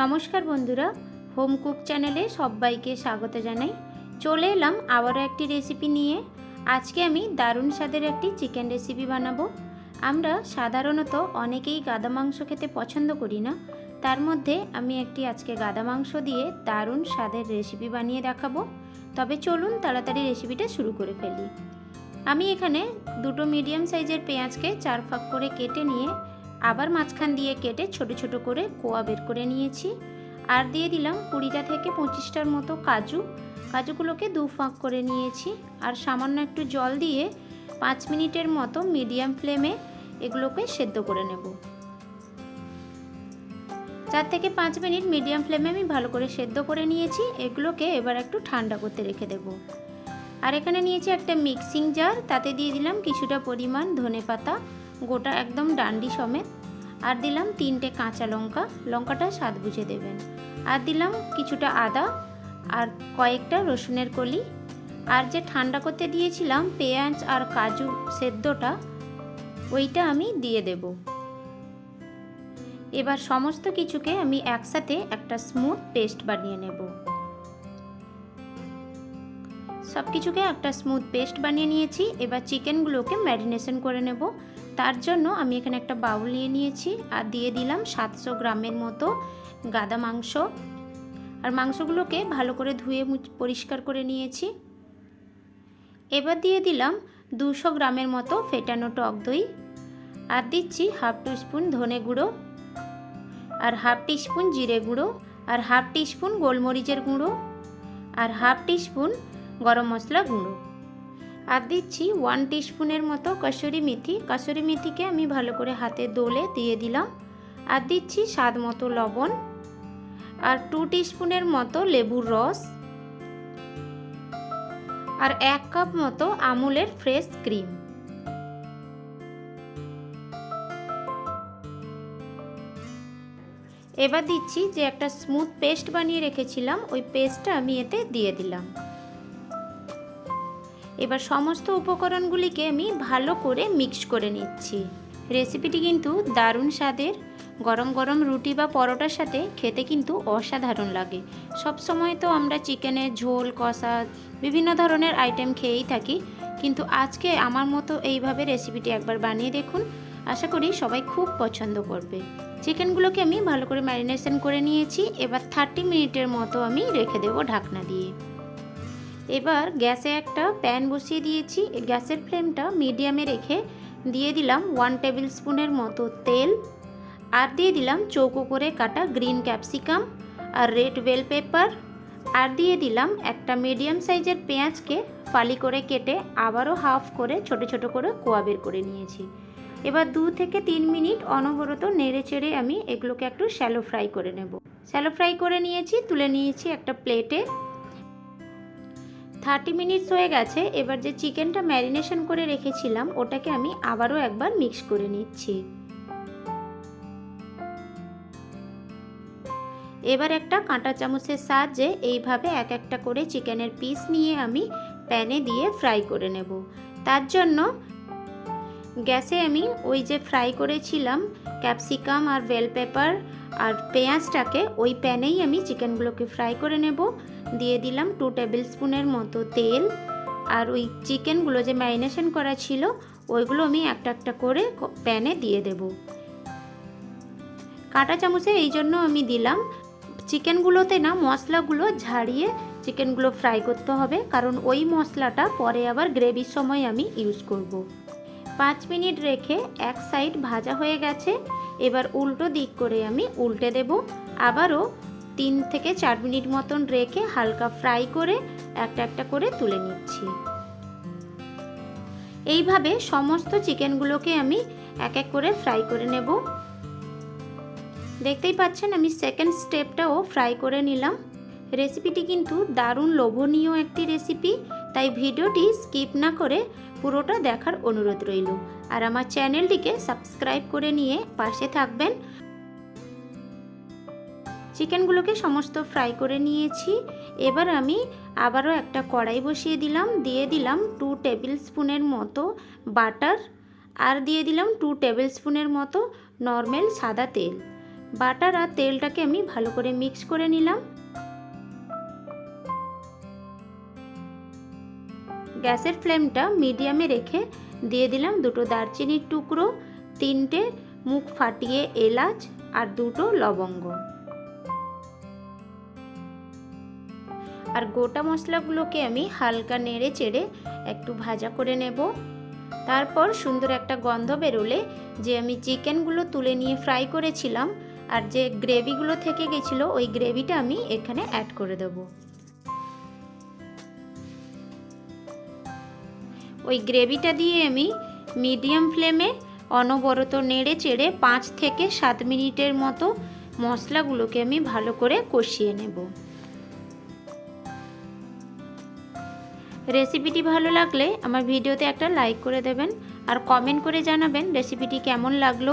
নমস্কার বন্ধুরা, home cook চ্যানেলে সবাইকে স্বাগত জানাই। চলে এলাম আবারও একটি রেসিপি নিয়ে। আজকে আমি দারুণ স্বাদের একটি চিকেন রেসিপি বানাবো। আমরা সাধারণত অনেকেই গাদা মাংস খেতে পছন্দ করি না। তার মধ্যে আমি একটি আজকে গাদা মাংস দিয়ে দারুণ স্বাদের রেসিপি বানিয়ে দেখাবো। তবে চলুন তাড়াতাড়ি রেসিপিটা শুরু করে ফেলি। আমি এখানে দুটো মিডিয়াম সাইজের পেঁয়াজকে চার ফাঁক করে কেটে নিয়ে আবার মাঝখান দিয়ে কেটে ছোট ছোট করে কোয়া বের করে নিয়েছি। আর দিয়ে দিলাম কুড়িটা থেকে পঁচিশটার মতো কাজু। কাজুগুলোকে দু ফাঁক করে নিয়েছি। আর সামান্য একটু জল দিয়ে পাঁচ মিনিটের মতো মিডিয়াম ফ্লেমে এগুলোকে সেদ্ধ করে নেব। চার থেকে পাঁচ মিনিট মিডিয়াম ফ্লেমে আমি ভালো করে সেদ্ধ করে নিয়েছি। এগুলোকে এবার একটু ঠান্ডা করতে রেখে দেব। আর এখানে নিয়েছি একটা মিক্সিং জার। তাতে দিয়ে দিলাম কিছুটা পরিমাণ ধনে পাতা গোটা একদম ডান্ডি সমেত। আর দিলাম তিনটে কাঁচা লঙ্কা, লঙ্কাটা স্বাদ বুঝে দেবেন। আর দিলাম কিছুটা আদা আর কয়েকটা রসুনের কলি। আর যে ঠান্ডা করতে দিয়েছিলাম পেঁয়াজ আর কাজু সেদ্ধটা, ওইটা আমি দিয়ে দেব। এবার সমস্ত কিছুকে আমি একসাথে একটা স্মুথ পেস্ট বানিয়ে নেব। সব কিছুকে একটা স্মুথ পেস্ট বানিয়ে নিয়েছি। এবার চিকেনগুলোকে ম্যারিনেশন করে নেব। তার জন্য আমি এখানে একটা বাউল নিয়ে নিয়েছি আর দিয়ে দিলাম সাতশো গ্রামের মতো গাদা মাংস। আর মাংসগুলোকে ভালো করে ধুয়ে পরিষ্কার করে নিয়েছি। এবার দিয়ে দিলাম দুশো গ্রামের মতো ফেটানো টক দই। আর দিচ্ছি হাফ স্পুন ধনে গুঁড়ো। আর হাফ স্পুন জিরে গুঁড়ো। আর হাফ স্পুন গোলমরিচের গুঁড়ো। আর হাফ স্পুন গরম মশলা গুঁড়ো। আর দিচ্ছি ওয়ান টিস্পুনের মতো কসুরি মেথি। কসুরি মেথিকে আমি ভালো করে হাতে দোলে দিয়ে দিলাম। আর দিচ্ছি স্বাদ মতো লবণ। আর টু টিস্পুনের মতো লেবুর রস। আর এক কাপ মতো আমুলের ফ্রেশ ক্রিম এবার দিচ্ছি যে একটা স্মুথ পেস্ট বানিয়ে রেখেছিলাম, ওই পেস্টটা আমি এতে দিয়ে দিলাম। এবার সমস্ত উপকরণগুলিকে আমি ভালো করে মিক্স করে নিচ্ছি। রেসিপিটি কিন্তু দারুণ স্বাদের। গরম গরম রুটি বা পরোটার সাথে খেতে কিন্তু অসাধারণ লাগে। সব সময় তো আমরা চিকেনের ঝোল, কষা, বিভিন্ন ধরনের আইটেম খেয়েই থাকি। কিন্তু আজকে আমার মতো এইভাবে রেসিপিটি একবার বানিয়ে দেখুন। আশা করি সবাই খুব পছন্দ করবে। চিকেনগুলোকে আমি ভালো করে ম্যারিনেশন করে নিয়েছি। এবার থার্টি মিনিটের মতো আমি রেখে দেবো ঢাকনা দিয়ে। এবার গ্যাসে একটা প্যান বসিয়ে দিয়েছি। গ্যাসের ফ্লেমটা মিডিয়ামে রেখে দিয়ে দিলাম ওয়ান টেবিল স্পুনের মতো তেল। আর দিয়ে দিলাম চৌকো করে কাটা গ্রিন ক্যাপসিকাম আর রেড বেল পেপার আর দিয়ে দিলাম একটা মিডিয়াম সাইজের পেঁয়াজকে ফালি করে কেটে আবারও হাফ করে ছোট ছোট করে কোয়া বের করে নিয়েছি। এবার দু থেকে তিন মিনিট অনবরত নেড়ে চেড়ে আমি এগুলোকে একটু শ্যালো ফ্রাই করে নেব। শ্যালো ফ্রাই করে নিয়েছি, তুলে নিয়েছি একটা প্লেটে থার্টি মিনিটস হয়ে গেছে, এবার যে চিকেনটা ম্যারিনেশন করে রেখেছিলাম, ওটাকে আমি আবারও একবার মিক্স করে নিচ্ছি। এবার একটা কাঁটা চামচের সাহায্যে এইভাবে এক একটা করে চিকেনের পিস নিয়ে আমি প্যানে দিয়ে ফ্রাই করে নেব। তার জন্য গ্যাসে আমি ওই যে ফ্রাই করেছিলাম ক্যাপসিকাম আর বেল পেপার আর পেঁয়াজটাকে ওই প্যানেই আমি চিকেনগুলোকে ফ্রাই করে নেব। দিয়ে দিলাম টু টেবিল স্পুনের মতো তেল আর ওই চিকেনগুলো যে ম্যারিনেশন করা ছিল, ওইগুলো আমি একটা একটা করে প্যানে দিয়ে দেব। কাঁটা চামচে এই জন্য আমি দিলাম। চিকেনগুলোতে না মশলাগুলো ঝাড়িয়ে চিকেনগুলো ফ্রাই করতে হবে, কারণ ওই মশলাটা পরে আবার গ্রেভির সময় আমি ইউজ করব। পাঁচ মিনিট রেখে এক সাইড ভাজা হয়ে গেছে। এবার উল্টো দিক করে আমি উল্টে দেব। আবারও তিন থেকে চার মিনিট মতন রেখে হালকা ফ্রাই করে একটা একটা করে তুলে নিচ্ছি। এইভাবে সমস্ত চিকেনগুলোকে আমি এক এক করে ফ্রাই করে নেব। দেখতেই পাচ্ছেন আমি সেকেন্ড স্টেপটাও ফ্রাই করে নিলাম। রেসিপিটি কিন্তু দারুণ লোভনীয় একটি রেসিপি, তাই ভিডিওটি স্কিপ না করে পুরোটা দেখার অনুরোধ রইল। আর আমার চ্যানেলটিকে সাবস্ক্রাইব করে নিয়ে পাশে থাকবেন। চিকেনগুলোকে সমস্ত ফ্রাই করে নিয়েছি। এবার আমি আবারও একটা কড়াই বসিয়ে দিলাম। দিয়ে দিলাম টু টেবিল স্পুনের মতো বাটার। আর দিয়ে দিলাম টু টেবিল স্পুনের মতো নর্মাল সাদা তেল। বাটার আর তেলটাকে আমি ভালো করে মিক্স করে নিলাম। গ্যাসের ফ্লেমটা মিডিয়ামে রেখে দিয়ে দিলাম দুটো দারচিনির টুকরো, তিনটে মুখ ফাটিয়ে এলাচ আর দুটো লবঙ্গ। আর গোটা মশলাগুলোকে আমি হালকা নেড়ে চেড়ে একটু ভাজা করে নেব। তারপর সুন্দর একটা গন্ধ বেরোলে যে আমি চিকেনগুলো তুলে নিয়ে ফ্রাই করেছিলাম আর যে গ্রেভিগুলো থেকে গেছিল, ওই গ্রেভিটা আমি এখানে অ্যাড করে দেব। ওই গ্রেভিটা দিয়ে আমি মিডিয়াম ফ্লেমে অনবরত নেড়ে চেড়ে পাঁচ থেকে সাত মিনিটের মতো মশলাগুলোকে আমি ভালো করে কষিয়ে নেব। রেসিপিটি ভালো লাগলে আমার ভিডিওতে একটা লাইক করে দেবেন আর কমেন্ট করে জানাবেন রেসিপিটি কেমন লাগল।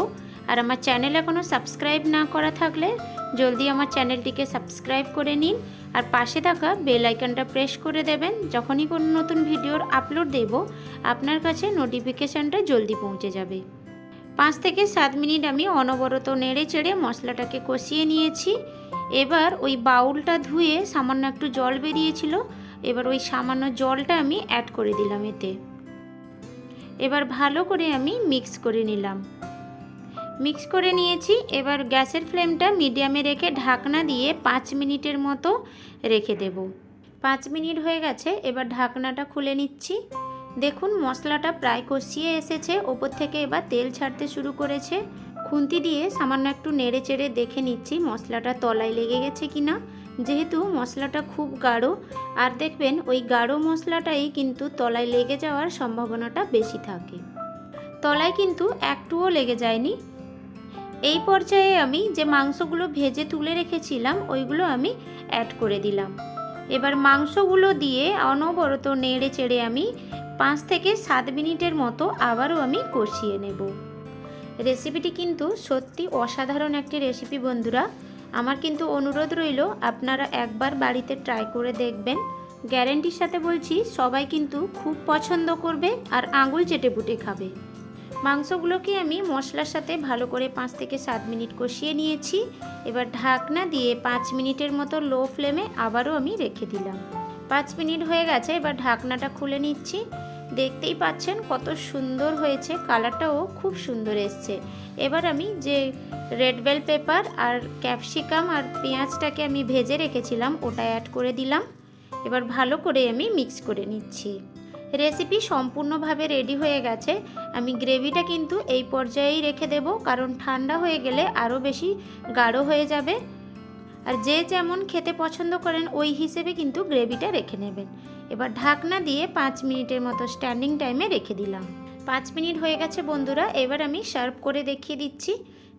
আর আমার চ্যানেল এখনও সাবস্ক্রাইব না করা থাকলে জলদি আমার চ্যানেলটিকে সাবস্ক্রাইব করে নিন আর পাশে থাকা বেল আইকনটা প্রেস করে দেবেন যখনই কোনো নতুন ভিডিওর আপলোড দেব, আপনার কাছে নোটিফিকেশানটা জলদি পৌঁছে যাবে। পাঁচ থেকে সাত মিনিট আমি অনবরত নেড়ে চেড়ে মশলাটাকে কষিয়ে নিয়েছি। এবার ওই বাউলটা ধুয়ে সামান্য একটু জল বেরিয়েছিল, এবার ওই সামান্য জলটা আমি অ্যাড করে দিলাম এতে। এবার ভালো করে আমি মিক্স করে নিলাম। মিক্স করে নিয়েছি। এবার গ্যাসের ফ্লেমটা মিডিয়ামে রেখে ঢাকনা দিয়ে পাঁচ মিনিটের মতো রেখে দেব। পাঁচ মিনিট হয়ে গেছে, এবার ঢাকনাটা খুলে নিচ্ছি। দেখুন, মশলাটা প্রায় কষিয়ে এসেছে। ওপর থেকে এবার তেল ছাড়তে শুরু করেছে। খুন্তি দিয়ে সামান্য একটু নেড়ে চেড়ে দেখে নিচ্ছি মশলাটা তলায় লেগে গেছে কিনা। যেহেতু মশলাটা খুব গাঢ়, আর দেখবেন ওই গাঢ় মশলাটাই কিন্তু তলায় লেগে যাওয়ার সম্ভাবনাটা বেশি থাকে। তলায় কিন্তু একটুও লেগে যায়নি। এই পর্যায়ে আমি যে মাংসগুলো ভেজে তুলে রেখেছিলাম, ওইগুলো আমি অ্যাড করে দিলাম। এবার মাংসগুলো দিয়ে অনবরত নেড়ে চেড়ে আমি পাঁচ থেকে সাত মিনিটের মতো আবারও আমি কষিয়ে নেব। রেসিপিটি কিন্তু সত্যি অসাধারণ একটি রেসিপি বন্ধুরা। আমার কিন্তু অনুরোধ রইল, আপনারা একবার বাড়িতে ট্রাই করে দেখবেন। গ্যারেন্টির সাথে বলছি, সবাই কিন্তু খুব পছন্দ করবে আর আঙুল চেটে পুটে খাবে। মাংসগুলোকে আমি মশলার সাথে ভালো করে পাঁচ থেকে সাত মিনিট কষিয়ে নিয়েছি। এবার ঢাকনা দিয়ে পাঁচ মিনিটের মতো লো ফ্লেমে আবারও আমি রেখে দিলাম। পাঁচ মিনিট হয়ে গেছে, এবার ঢাকনাটা খুলে নিচ্ছি। দেখতেই পাচ্ছেন কত সুন্দর হয়েছে, কালারটাও খুব সুন্দর এসছে। এবার আমি যে রেড বেল পেপার আর ক্যাপসিকাম আর পেঁয়াজটাকে আমি ভেজে রেখেছিলাম, ওটা অ্যাড করে দিলাম। এবার ভালো করে আমি মিক্স করে নিচ্ছি। রেসিপি সম্পূর্ণভাবে রেডি হয়ে গেছে। আমি গ্রেভিটা কিন্তু এই পর্যায়েই রেখে দেব, কারণ ঠান্ডা হয়ে গেলে আরও বেশি গাঢ় হয়ে যাবে। আর যে যেমন খেতে পছন্দ করেন, ওই হিসেবে কিন্তু গ্রেভিটা রেখে নেবেন। এবার ঢাকনা দিয়ে পাঁচ মিনিটের মতো স্ট্যান্ডিং টাইমে রেখে দিলাম। পাঁচ মিনিট হয়ে গেছে বন্ধুরা, এবার আমি সার্ভ করে দেখিয়ে দিচ্ছি।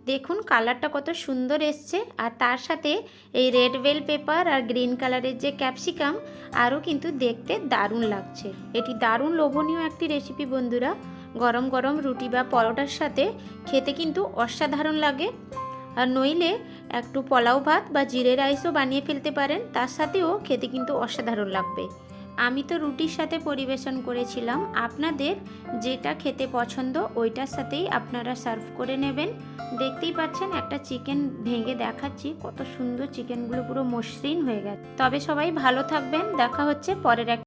দেখুন কালারটা কত সুন্দর এসছে। আর তার সাথে এই রেড বেল পেপার আর গ্রিন কালারের যে ক্যাপসিকাম, আরও কিন্তু দেখতে দারুণ লাগছে। এটি দারুণ লোভনীয় একটি রেসিপি বন্ধুরা। গরম গরম রুটি বা পরোটার সাথে খেতে কিন্তু অসাধারণ লাগে। আর নইলে একটু পোলাও ভাত বা জিরে রাইসও বানিয়ে ফেলতে পারেন। তার সাথেও খেতে কিন্তু অসাধারণ লাগবে। আমি তো রুটির সাথে পরিবেশন করেছিলাম। আপনাদের যেটা খেতে পছন্দ, ওইটার সাথেই আপনারা সার্ভ করে নেবেন। দেখতেই পাচ্ছেন একটা চিকেন ভেঙে দেখাচ্ছি, কত সুন্দর চিকেনগুলো পুরো মসৃণ হয়ে গেছে। তবে সবাই ভালো থাকবেন, দেখা হচ্ছে পরের এক